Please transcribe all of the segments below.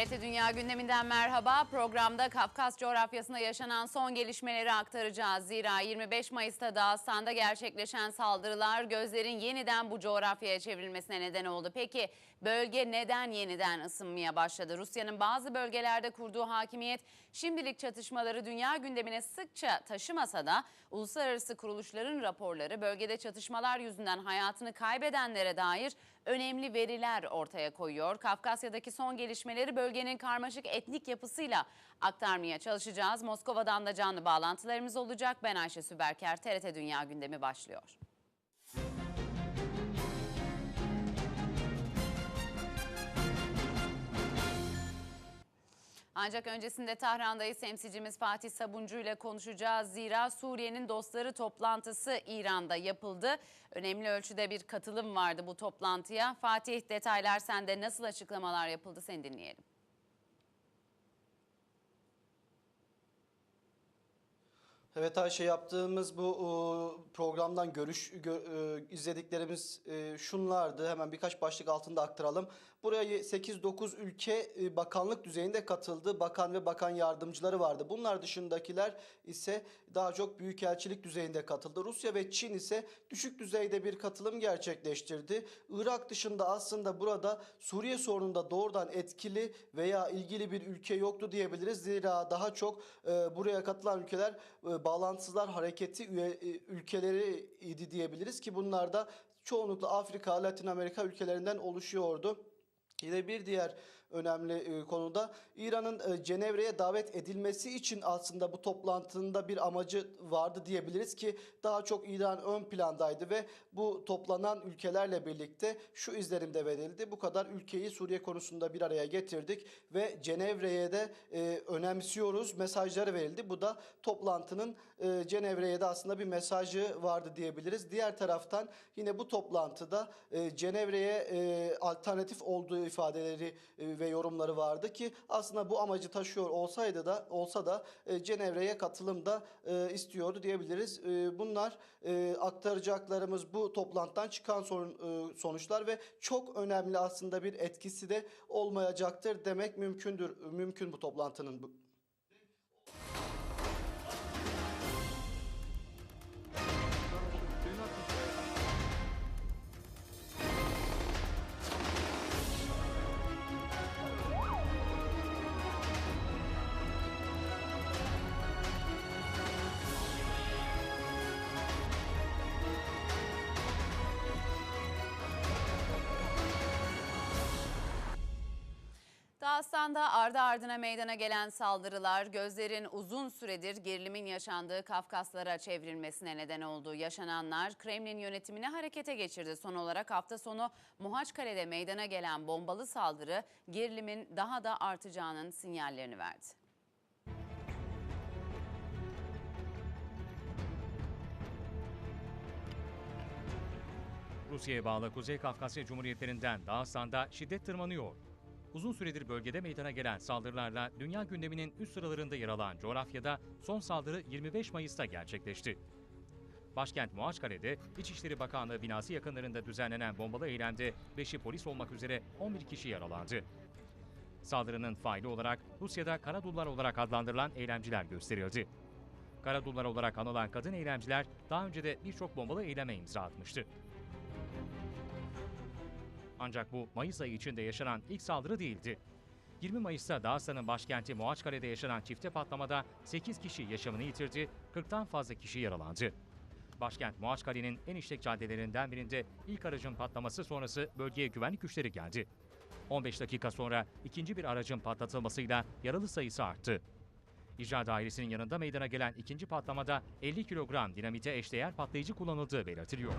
TRT Dünya gündeminden merhaba. Programda Kafkas coğrafyasında yaşanan son gelişmeleri aktaracağız. Zira 25 Mayıs'ta Dağıstan'da gerçekleşen saldırılar gözlerin yeniden bu coğrafyaya çevrilmesine neden oldu. Peki bölge neden yeniden ısınmaya başladı? Rusya'nın bazı bölgelerde kurduğu hakimiyet şimdilik çatışmaları dünya gündemine sıkça taşımasa da uluslararası kuruluşların raporları bölgede çatışmalar yüzünden hayatını kaybedenlere dair önemli veriler ortaya koyuyor. Kafkasya'daki son gelişmeleri bölgenin karmaşık etnik yapısıyla aktarmaya çalışacağız. Moskova'dan da canlı bağlantılarımız olacak. Ben Ayşe Süberker, TRT Dünya gündemi başlıyor. Ancak öncesinde Tahran'dayız temsilcimiz Fatih Sabuncu ile konuşacağız. Zira Suriye'nin dostları toplantısı İran'da yapıldı. Önemli ölçüde bir katılım vardı bu toplantıya. Fatih detaylar sende nasıl açıklamalar yapıldı seni dinleyelim. Evet Ayşe yaptığımız bu e, programdan görüş gö- e, izlediklerimiz e, şunlardı. Hemen birkaç başlık altında aktaralım. Buraya 8-9 ülke e, bakanlık düzeyinde katıldı. Bakan ve bakan yardımcıları vardı. Bunlar dışındakiler ise daha çok büyükelçilik düzeyinde katıldı. Rusya ve Çin ise düşük düzeyde bir katılım gerçekleştirdi. Irak dışında aslında burada Suriye sorununda doğrudan etkili veya ilgili bir ülke yoktu diyebiliriz. Zira daha çok e, buraya katılan ülkeler e, bağlantısızlar hareketi e, ülkeleri idi diyebiliriz ki bunlar da çoğunlukla Afrika, Latin Amerika ülkelerinden oluşuyordu. Yine bir diğer önemli e, konuda İran'ın e, Cenevre'ye davet edilmesi için aslında bu toplantında bir amacı vardı diyebiliriz ki daha çok İran ön plandaydı ve bu toplanan ülkelerle birlikte şu izlenim de verildi. Bu kadar ülkeyi Suriye konusunda bir araya getirdik ve Cenevre'ye de e, önemsiyoruz mesajları verildi. Bu da toplantının Cenevre'ye de aslında bir mesajı vardı diyebiliriz. Diğer taraftan yine bu toplantıda Cenevre'ye alternatif olduğu ifadeleri e, ve yorumları vardı ki aslında bu amacı taşıyor olsaydı da olsa da e, Cenevre'ye katılım da e, istiyordu diyebiliriz. Bunlar aktaracaklarımız bu toplantıdan çıkan sonuçlar ve çok önemli aslında bir etkisi de olmayacaktır demek mümkündür. Mümkün bu toplantının. Dağıstan'da ardı ardına meydana gelen saldırılar gözlerin uzun süredir gerilimin yaşandığı Kafkaslara çevrilmesine neden oldu. Yaşananlar Kremlin yönetimini harekete geçirdi. Son olarak hafta sonu Muhaçkale'de meydana gelen bombalı saldırı gerilimin daha da artacağının sinyallerini verdi. Rusya'ya bağlı Kuzey Kafkasya Cumhuriyetlerinden Dağıstan'da şiddet tırmanıyor. Uzun süredir bölgede meydana gelen saldırılarla dünya gündeminin üst sıralarında yer alan coğrafyada son saldırı 25 Mayıs'ta gerçekleşti. Başkent Muaçkale'de İçişleri Bakanlığı binası yakınlarında düzenlenen bombalı eylemde 5'i polis olmak üzere 11 kişi yaralandı. Saldırının faili olarak Rusya'da Karadullar olarak adlandırılan eylemciler gösterildi. Karadullar olarak anılan kadın eylemciler daha önce de birçok bombalı eyleme imza atmıştı. Ancak bu Mayıs ayı içinde yaşanan ilk saldırı değildi. 20 Mayıs'ta Dağıstan'ın başkenti Moğaçkale'de yaşanan çifte patlamada 8 kişi yaşamını yitirdi, 40'tan fazla kişi yaralandı. Başkent Moğaçkale'nin en işlek caddelerinden birinde ilk aracın patlaması sonrası bölgeye güvenlik güçleri geldi. 15 dakika sonra ikinci bir aracın patlatılmasıyla yaralı sayısı arttı. İcra dairesinin yanında meydana gelen ikinci patlamada 50 kilogram dinamite eşdeğer patlayıcı kullanıldığı belirtiliyor.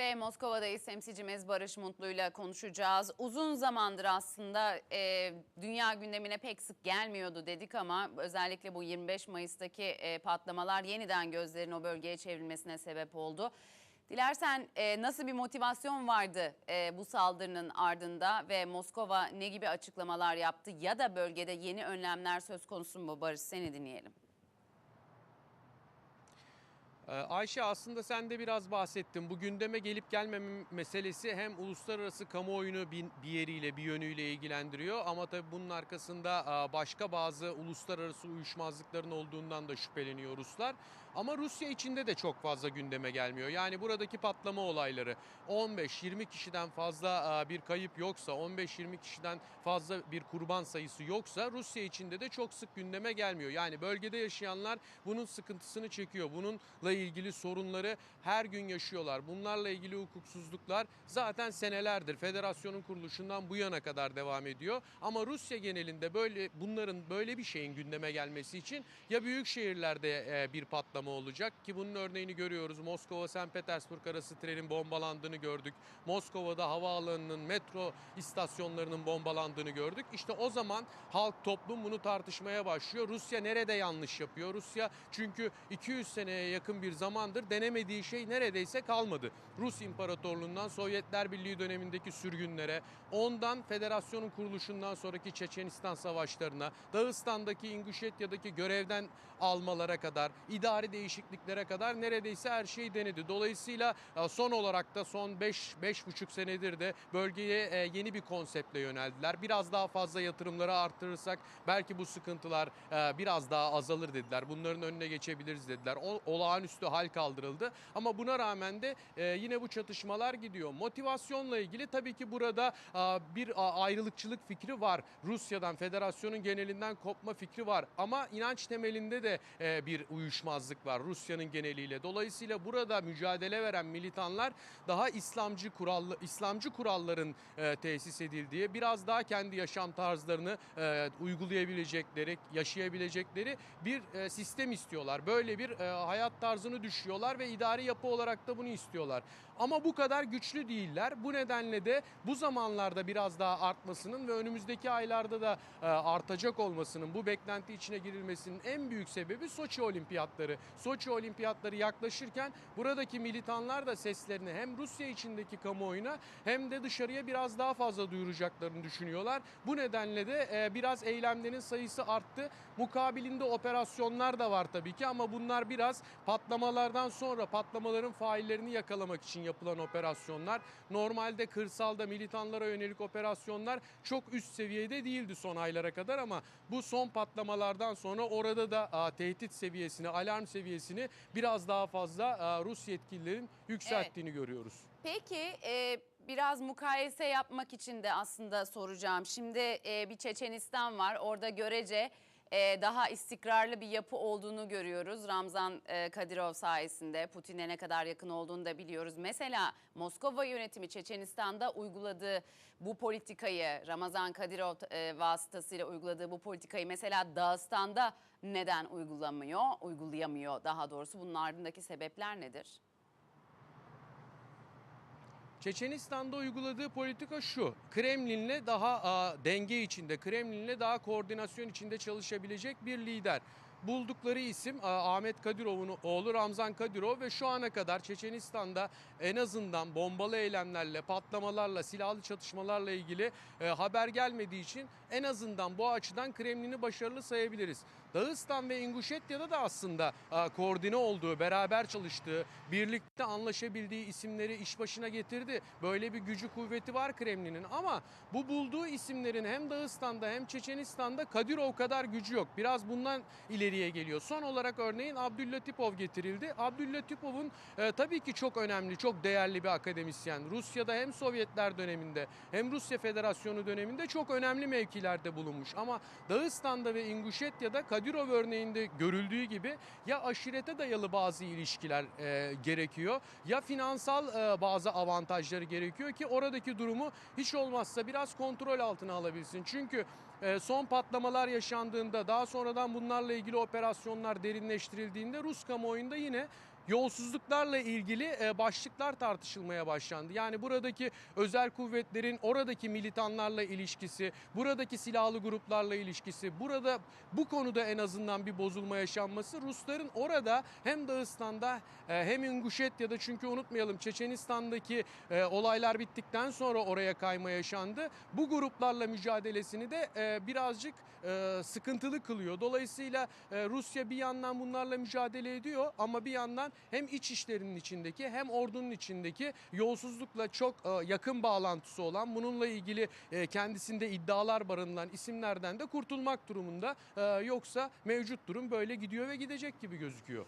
Ve Moskova'dayız temsilcimiz Barış Mutlu'yla konuşacağız. Uzun zamandır aslında e, dünya gündemine pek sık gelmiyordu dedik ama özellikle bu 25 Mayıs'taki e, patlamalar yeniden gözlerin o bölgeye çevrilmesine sebep oldu. Dilersen e, nasıl bir motivasyon vardı e, bu saldırının ardında ve Moskova ne gibi açıklamalar yaptı ya da bölgede yeni önlemler söz konusu mu Barış seni dinleyelim. Ee, Ayşe aslında sen de biraz bahsettin. Bu gündeme gelip gelmeme meselesi hem uluslararası kamuoyunu bir, yeriyle bir yönüyle ilgilendiriyor ama tabii bunun arkasında e, başka bazı uluslararası uyuşmazlıkların olduğundan da şüpheleniyor Ruslar. Ama Rusya içinde de çok fazla gündeme gelmiyor. Yani buradaki patlama olayları 15-20 kişiden fazla e, bir kayıp yoksa, 15-20 kişiden fazla bir kurban sayısı yoksa Rusya içinde de çok sık gündeme gelmiyor. Yani bölgede yaşayanlar bunun sıkıntısını çekiyor. Bununla ilgili sorunları her gün yaşıyorlar. Bunlarla ilgili hukuksuzluklar zaten senelerdir federasyonun kuruluşundan bu yana kadar devam ediyor. Ama Rusya genelinde böyle bunların böyle bir şeyin gündeme gelmesi için ya büyük şehirlerde e, bir patlama olacak ki bunun örneğini görüyoruz. Moskova St. Petersburg arası trenin bombalandığını gördük. Moskova'da havaalanının metro istasyonlarının bombalandığını gördük. İşte o zaman halk toplum bunu tartışmaya başlıyor. Rusya nerede yanlış yapıyor? Rusya çünkü 200 seneye yakın bir zamandır denemediği şey neredeyse kalmadı. Rus İmparatorluğundan Sovyetler Birliği dönemindeki sürgünlere, ondan federasyonun kuruluşundan sonraki Çeçenistan savaşlarına, Dağıstan'daki İnguşetya'daki görevden almalara kadar, idari değişikliklere kadar neredeyse her şeyi denedi. Dolayısıyla e, son olarak da son 5 5,5 senedir de bölgeye e, yeni bir konseptle yöneldiler. Biraz daha fazla yatırımları arttırırsak belki bu sıkıntılar e, biraz daha azalır dediler. Bunların önüne geçebiliriz dediler. Olağanüstü hal kaldırıldı. Ama buna rağmen de e, yine bu çatışmalar gidiyor. Motivasyonla ilgili tabii ki burada bir ayrılıkçılık fikri var. Rusya'dan, federasyonun genelinden kopma fikri var. Ama inanç temelinde de e, bir uyuşmazlık var Rusya'nın geneliyle. Dolayısıyla burada mücadele veren militanlar daha İslamcı kurallı İslamcı kuralların e, tesis edildiği, biraz daha kendi yaşam tarzlarını uygulayabilecekleri, yaşayabilecekleri bir sistem istiyorlar. Böyle bir hayat tarzını düşüyorlar ve idari yapı olarak da bunu istiyorlar. Ama bu kadar güçlü değiller. Bu nedenle de bu zamanlarda biraz daha artmasının ve önümüzdeki aylarda da e, artacak olmasının, bu beklenti içine girilmesinin en büyük sebebi Soçi Olimpiyatları. Soçi Olimpiyatları yaklaşırken buradaki militanlar da seslerini hem Rusya içindeki kamuoyuna hem de dışarıya biraz daha fazla duyuracaklarını düşünüyorlar. Bu nedenle de e, biraz eylemlerin sayısı arttı. Mukabilinde operasyonlar da var tabii ki ama bunlar biraz patlamalardan sonra patlamaların faillerini yakalamak için yapılan operasyonlar. Normalde kırsalda militanlara yönelik operasyonlar çok üst seviyede değildi son aylara kadar ama bu son patlamalardan sonra orada da a, tehdit seviyesini, alarm seviyesini biraz daha fazla a, Rus yetkililerin yükselttiğini görüyoruz. Peki e, biraz mukayese yapmak için de aslında soracağım. Şimdi e, bir Çeçenistan var. Orada görece e, daha istikrarlı bir yapı olduğunu görüyoruz. Ramzan e, Kadirov sayesinde Putin'e ne kadar yakın olduğunu da biliyoruz. Mesela Moskova yönetimi Çeçenistan'da uyguladığı bu politikayı Ramazan Kadirov e, vasıtasıyla uyguladığı bu politikayı mesela Dağıstan'da neden uygulamıyor, uygulayamıyor daha doğrusu bunun ardındaki sebepler nedir? Çeçenistan'da uyguladığı politika şu. Kremlin'le daha a, denge içinde, Kremlin'le daha koordinasyon içinde çalışabilecek bir lider. Buldukları isim a, Ahmet Kadirov'un oğlu Ramzan Kadirov ve şu ana kadar Çeçenistan'da en azından bombalı eylemlerle, patlamalarla, silahlı çatışmalarla ilgili e, haber gelmediği için en azından bu açıdan Kremlin'i başarılı sayabiliriz. Dağıstan ve İnguşetya'da da aslında koordine olduğu, beraber çalıştığı, birlikte anlaşabildiği isimleri iş başına getirdi. Böyle bir gücü kuvveti var Kremlin'in ama bu bulduğu isimlerin hem Dağıstan'da hem Çeçenistan'da Kadirov kadar gücü yok. Biraz bundan ileriye geliyor. Son olarak örneğin Abdüllatipov getirildi. Abdüllatipov'un e, tabii ki çok önemli, çok değerli bir akademisyen. Rusya'da hem Sovyetler döneminde hem Rusya Federasyonu döneminde çok önemli mevkilerde bulunmuş. Ama Dağıstan'da ve İnguşetya'da Kadirov örneğinde görüldüğü gibi ya aşirete dayalı bazı ilişkiler e, gerekiyor ya finansal e, bazı avantajları gerekiyor ki oradaki durumu hiç olmazsa biraz kontrol altına alabilsin. Çünkü e, son patlamalar yaşandığında daha sonradan bunlarla ilgili operasyonlar derinleştirildiğinde Rus kamuoyunda yine yolsuzluklarla ilgili e, başlıklar tartışılmaya başlandı. Yani buradaki özel kuvvetlerin oradaki militanlarla ilişkisi, buradaki silahlı gruplarla ilişkisi, burada bu konuda en azından bir bozulma yaşanması Rusların orada hem Dağıstan'da e, hem İnguşetya'da çünkü unutmayalım Çeçenistan'daki e, olaylar bittikten sonra oraya kayma yaşandı. Bu gruplarla mücadelesini de e, birazcık sıkıntılı kılıyor. Dolayısıyla Rusya bir yandan bunlarla mücadele ediyor ama bir yandan hem iç işlerinin içindeki hem ordunun içindeki yolsuzlukla çok e, yakın bağlantısı olan bununla ilgili e, kendisinde iddialar barındıran isimlerden de kurtulmak durumunda. E, Yoksa mevcut durum böyle gidiyor ve gidecek gibi gözüküyor.